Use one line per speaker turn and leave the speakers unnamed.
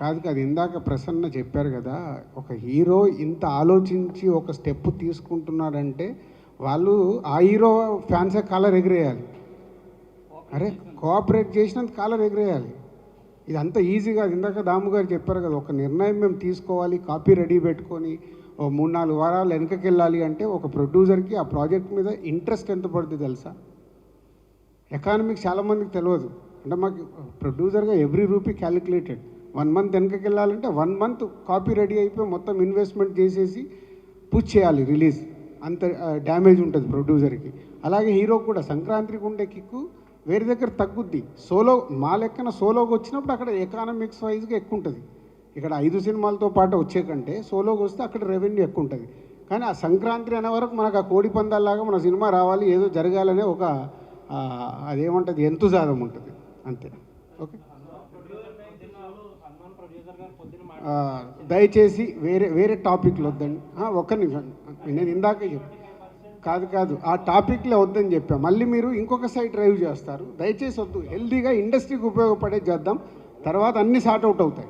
కాదు కాదు ఇందాక ప్రసన్న చెప్పారు కదా ఒక హీరో ఇంత ఆలోచించి ఒక స్టెప్ తీసుకుంటున్నాడంటే వాళ్ళు ఆ హీరో ఫ్యాన్సే కాలర్ ఎగిరేయాలి. అరే కోఆపరేట్ చేసినంత కాలర్ ఎగిరేయాలి. ఇది అంత ఈజీగా ఇందాక దాము గారు చెప్పారు కదా ఒక నిర్ణయం మేము తీసుకోవాలి కాపీ రెడీ పెట్టుకొని ఓ మూడు నాలుగు వారాలు వెనకకి వెళ్ళాలి అంటే ఒక ప్రొడ్యూసర్కి ఆ ప్రాజెక్ట్ మీద ఇంట్రెస్ట్ ఎంత పడుతుంది తెలుసా? ఎకానమిక్స్ చాలామందికి తెలియదు అంటే మాకు ప్రొడ్యూసర్గా every rupee calculated. One month వెనకకి వెళ్ళాలంటే వన్ మంత్ కాపీ రెడీ అయిపోయి మొత్తం ఇన్వెస్ట్మెంట్ చేసేసి పుష్ చేయాలి రిలీజ్ అంత డ్యామేజ్ ఉంటుంది ప్రొడ్యూసర్కి అలాగే హీరో కూడా సంక్రాంతికి ఉండే కిక్కు వేరే దగ్గర తగ్గుద్ది. సోలో మా లెక్కన సోలోకి వచ్చినప్పుడు అక్కడ ఎకానమిక్స్ వైజ్గా ఎక్కువ ఉంటుంది. ఇక్కడ ఐదు సినిమాలతో పాటు వచ్చే కంటే సోలోకి వస్తే అక్కడ రెవెన్యూ ఎక్కువ ఉంటుంది. కానీ ఆ సంక్రాంతి అనే వరకు మనకు ఆ కోడి పందాల్లాగా మన సినిమా రావాలి ఏదో జరగాలనే ఒక అదేమంటుంది ఎంతుజాదం ఉంటుంది. అంతే. ఓకే? దయచేసి వేరే వేరే టాపిక్లు వద్దండి. ఒక్క నిమిషం. నేను ఇందాక కాదు కాదు. ఆ టాపిక్లో వద్దని చెప్పాం. మళ్ళీ మీరు ఇంకొక సైడ్ డ్రైవ్ చేస్తారు. దయచేసి వద్దు. హెల్దీగా ఇండస్ట్రీకి ఉపయోగపడే చేద్దాం. తర్వాత అన్నీ సార్ట్ అవుట్ అవుతాయి.